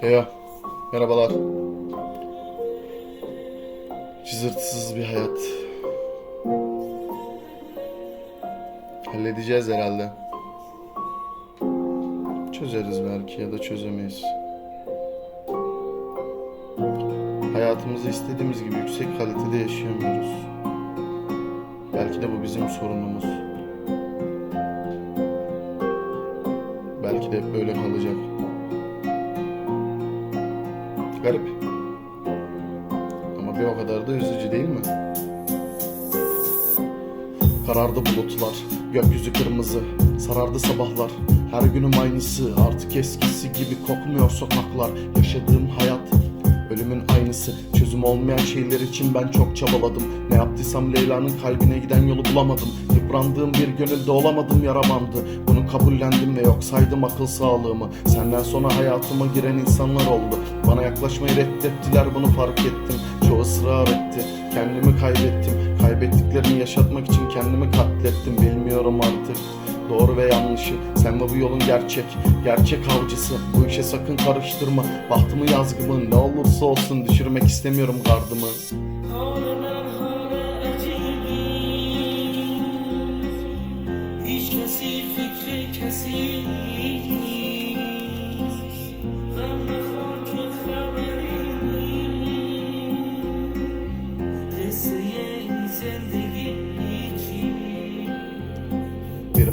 Teo, merhabalar. Cızırtısız bir hayat. Halledeceğiz herhalde. Çözeriz belki ya da çözemeyiz. Hayatımızı istediğimiz gibi yüksek kalitede yaşayamıyoruz. Belki de bu bizim sorunumuz. Belki de böyle kalacak. Garip. Ama bir o kadar da üzücü değil mi? Karardı bulutlar, gökyüzü kırmızı, sarardı sabahlar. Her günüm aynısı, artık eskisi gibi kokmuyor sokaklar. Yaşadığım hayat, ölümün aynısı. Çözüm olmayan şeyler için ben çok çabaladım. Ne yaptıysam Leyla'nın kalbine giden yolu bulamadım. Yıprandığım bir gönülde olamadım yara bandı. Bunu kabullendim ve yok saydım akıl sağlığımı. Senden sonra hayatıma giren insanlar oldu. Bana yaklaşmayı reddettiler bunu fark ettim. Çoğu ısrar etti. Kendimi kaybettim. Kaybettiklerimi yaşatmak için kendimi katlettim. Bilmiyorum artık. Doğru ve yanlışı Sen ve bu yolun gerçek. Gerçek avcısı Bu işe sakın karıştırma. Bahtımı yazgımı ne olursa olsun Düşürmek istemiyorum gardımı. Kesil fikri kesil Gamle korku haberimiz Deseyen zendegi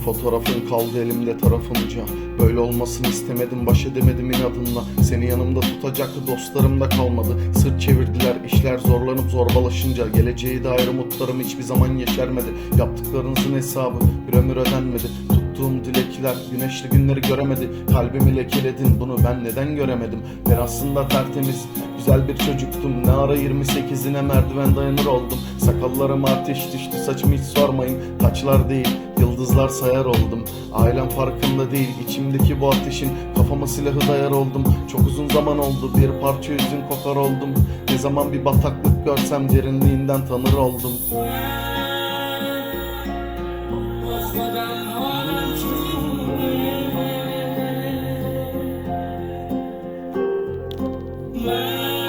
fotoğrafın kaldı elimde tarafımca. Böyle olmasını istemedim baş edemedim inadınla Seni yanımda tutacaktı dostlarım da kalmadı. Sırt çevirdiler işler zorlanıp zorbalaşınca. Geleceğe dair umutlarım hiçbir zaman yeşermedi. Yaptıklarınızın hesabı bir ömür ödenmedi. Tuttuğum dilekler güneşli günleri göremedi. Kalbimi lekeledin bunu ben neden göremedim? Ben aslında tertemiz güzel bir çocuktum. Ne ara 28'ine merdiven dayanır oldum. Sakallarıma ateş düştü saçımı hiç sormayın. Taçlar değil yıldızlar sayar oldum. Ailem farkında değil içimdeki bu ateşin Kafama silahı dayar oldum. Çok uzun zaman oldu bir parça yüzün kokar oldum. Ne zaman bir bataklık görsem derinliğinden tanır oldum Amen.